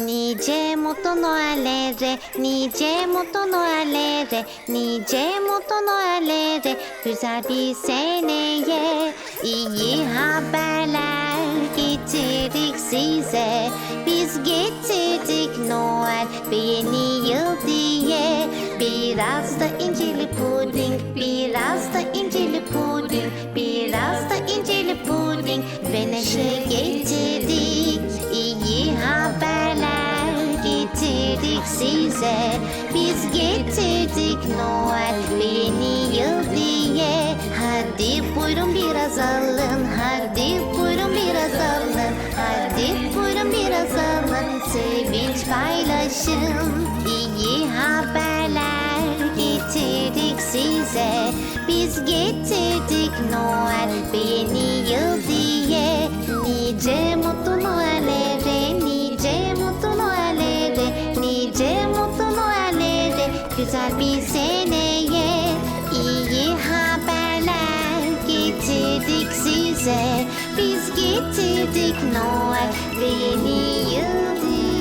mutlu Noel'lere, nice mutlu Noel'lere, nice mutlu Noel'lere, güzel bir seneye iyi haberler getirdik size. Biz getirdik Noel ve yeni yıl diye. Biraz da incili puding, biraz da incili puding, biraz da incili puding ve neşe getirdik. Biz getirdik Noel yeni yıl diye. Hadi buyurun biraz alın, hadi buyurun biraz alın, hadi buyurun biraz alın. Sevinç paylaşın, iyi haberler getirdik size. Biz getirdik Noel yeni yıl diye. Nice mutlu güzel bir seneye. İyi haberler getirdik size. Biz getirdik Noel ve yeni yıl diye